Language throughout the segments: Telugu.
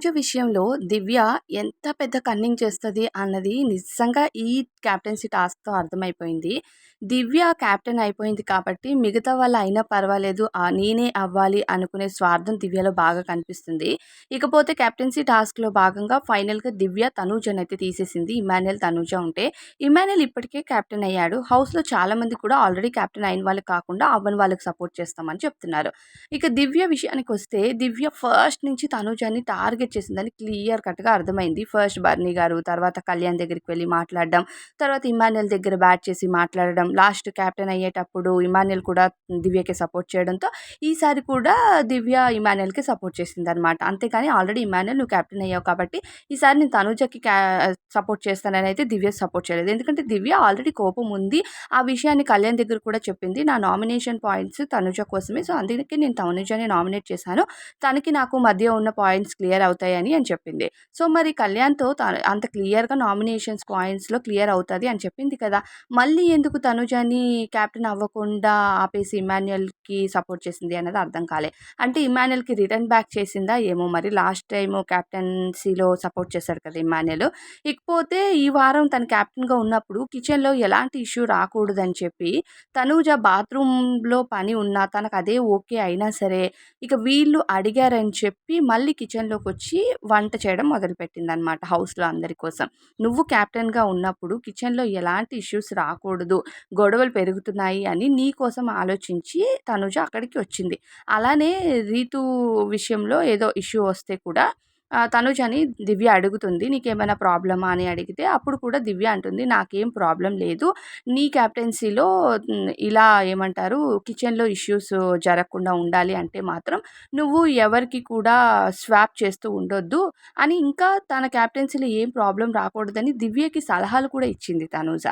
తనూజ విషయంలో దివ్య ఎంత పెద్ద కన్నింగ్ చేస్తుంది అన్నది నిజంగా ఈ క్యాప్టెన్సీ టాస్క్‌తో అర్థమైపోయింది. దివ్య కెప్టెన్ అయిపోయింది కాబట్టి మిగతా వాళ్ళు అయినా పర్వాలేదు నేనే అవ్వాలి అనుకునే స్వార్థం దివ్యలో బాగా కనిపిస్తుంది. ఇకపోతే కెప్టెన్సీ టాస్క్‌లో భాగంగా ఫైనల్‌గా దివ్య తనూజనైతే తీసేసింది. ఇమాన్యుల్ తనూజ ఉంటే ఇమాన్యుల్ ఇప్పటికే కెప్టెన్ అయ్యాడు. హౌస్‌లో చాలామంది కూడా ఆల్రెడీ కెప్టెన్ అయిన వాళ్ళు కాకుండా అవ్వని వాళ్ళకి సపోర్ట్ చేస్తామని చెప్తున్నారు. ఇక దివ్య విషయానికి వస్తే దివ్య ఫస్ట్ నుంచి తనూజని టార్గెట్ చేసిందని క్లియర్ కట్‌గా అర్థమైంది. ఫస్ట్ బర్నీ గారు, తర్వాత కళ్యాణ్ దగ్గరికి వెళ్ళి మాట్లాడడం, తర్వాత ఇమాన్యుయల్ దగ్గర బ్యాట్ చేసి మాట్లాడడం, లాస్ట్ క్యాప్టెన్ అయ్యేటప్పుడు ఇమాన్యుయల్ కూడా దివ్యకి సపోర్ట్ చేయడంతో ఈసారి కూడా దివ్య ఇమాన్యుయల్‌కి సపోర్ట్ చేసింది అనమాట అంతేకాని ఆల్రెడీ ఇమాన్యుయల్ నువ్వు క్యాప్టెన్ అయ్యావు కాబట్టి ఈసారి నేను తనుజకి క్యా సపోర్ట్ చేస్తానని అయితే దివ్య సపోర్ట్ చేయలేదు. ఎందుకంటే దివ్య ఆల్రెడీ కోపం ఉంది. ఆ విషయాన్ని కళ్యాణ్ దగ్గర కూడా చెప్పింది. నా నామినేషన్ పాయింట్స్ తనుజ కోసమే. సో, అందుకే నేను తనుజని నామినేట్ చేశాను. తనకి నాకు మధ్య ఉన్న పాయింట్స్ క్లియర్ అవుతాయని అని చెప్పింది. సో, మరి కళ్యాణ్‌తో త అంత క్లియర్‌గా నామినేషన్స్ పాయింట్స్‌లో క్లియర్ అవుతుంది అని చెప్పింది కదా! మళ్ళీ ఎందుకు తనుజని క్యాప్టెన్ అవ్వకుండా ఆపేసి ఇమాన్యుయల్‌కి సపోర్ట్ చేసింది అన్నది అర్థం కాలే. అంటే ఇమాన్యుయల్‌కి రిటర్న్ బ్యాక్ చేసిందా ఏమో మరి లాస్ట్ టైం కెప్టెన్సీలో సపోర్ట్ చేశాడు కదా ఇమాన్యుయల్. ఇకపోతే ఈ వారం తను క్యాప్టెన్గా ఉన్నప్పుడు కిచెన్‌లో ఎలాంటి ఇష్యూ రాకూడదని చెప్పి తనూజ బాత్రూంలో పని ఉన్నా తనకు అదే ఓకే అయినా సరే ఇక వీళ్ళు అడిగారని చెప్పి మళ్ళీ వచ్చి వంట చేయడం మొదలుపెట్టింది అనమాట హౌస్‌లో అందరి కోసం. నువ్వు కెప్టెన్‌గా ఉన్నప్పుడు కిచెన్‌లో ఎలాంటి ఇష్యూస్ రాకూడదు, గొడవలు పెరుగుతున్నాయి అని నీ కోసం ఆలోచించి తనుజ అక్కడికి వచ్చింది. అలానే రీతు విషయంలో ఏదో ఇష్యూ వస్తే కూడా తనుజ్ అని దివ్య అడుగుతుంది. నీకేమైనా ప్రాబ్లమా అని అడిగితే అప్పుడు కూడా దివ్య అంటుంది నాకేం ప్రాబ్లం లేదు. నీ కెప్టెన్సీలో ఇలా ఏమంటారు కిచెన్‌లో ఇష్యూస్ జరగకుండా ఉండాలి అంటే మాత్రం నువ్వు ఎవరికి కూడా స్వాప్ చేస్తూ ఉండొద్దు అని ఇంకా తన కెప్టెన్సీలో ఏం ప్రాబ్లం రాకూడదని దివ్యకి సలహాలు కూడా ఇచ్చింది తనూజ.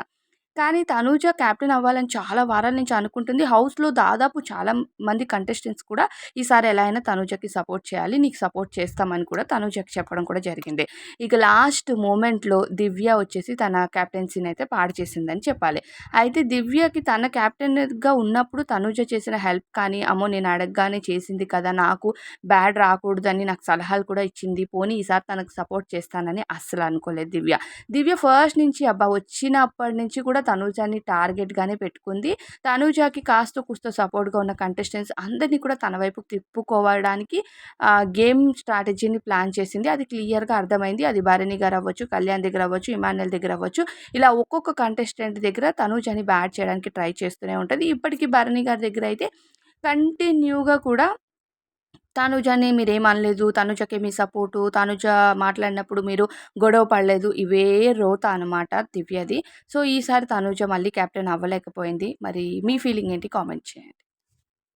కానీ తనూజ క్యాప్టెన్ అవ్వాలని చాలా వారాల నుంచి అనుకుంటుంది. హౌస్‌లో దాదాపు చాలా మంది కంటెస్టెంట్స్ కూడా ఈసారి ఎలా అయినా తనూజకి సపోర్ట్ చేయాలి. నీకు సపోర్ట్ చేస్తామని కూడా తనూజకి చెప్పడం కూడా జరిగింది. ఇక లాస్ట్ మూమెంట్‌లో దివ్య వచ్చేసి తన కెప్టెన్సీని అయితే పాడు చేసిందని చెప్పాలి. అయితే దివ్యకి తన కెప్టెన్‌గా ఉన్నప్పుడు తనూజ చేసిన హెల్ప్ కానీ, అమ్మో! నేను అడగగానే చేసింది కదా! నాకు బ్యాడ్ రాకూడదని నాకు సలహాలు కూడా ఇచ్చింది. పోనీ ఈసారి తనకు సపోర్ట్ చేస్తానని అస్సలు అనుకోలేదు దివ్య. దివ్య ఫస్ట్ నుంచి అబ్బా! వచ్చినప్పటి నుంచి కూడా తనుజాని టార్గెట్‌గానే పెట్టుకుంది. తనుజాకి కాస్త కూస్తో సపోర్ట్‌గా ఉన్న కంటెస్టెంట్స్ అందరిని కూడా తన వైపు తిప్పుకోవడానికి గేమ్ స్ట్రాటజీని ప్లాన్ చేసింది. అది క్లియర్‌గా అర్థమైంది. అది భరణి గారు అవ్వచ్చు, కళ్యాణ్ దగ్గర అవ్వచ్చు, ఇమాన్యుయల్ దగ్గర అవ్వచ్చు. ఇలా ఒక్కొక్క కంటెస్టెంట్ దగ్గర తనూజని బ్యాట్ చేయడానికి ట్రై చేస్తూనే ఉంటుంది ఇప్పటికీ భరణి గారి దగ్గర అయితే కంటిన్యూగా కూడా తనుజని మీరేం అనలేదు. తనుజకి మీ సపోర్టు, తనుజ మాట్లాడినప్పుడు మీరు గొడవ పడలేదు. ఇవే రోత అనమాట దివ్యది. సో, ఈసారి తనుజ మళ్ళీ కెప్టెన్ అవ్వలేకపోయింది. మరి మీ ఫీలింగ్ ఏంటి కామెంట్ చేయండి.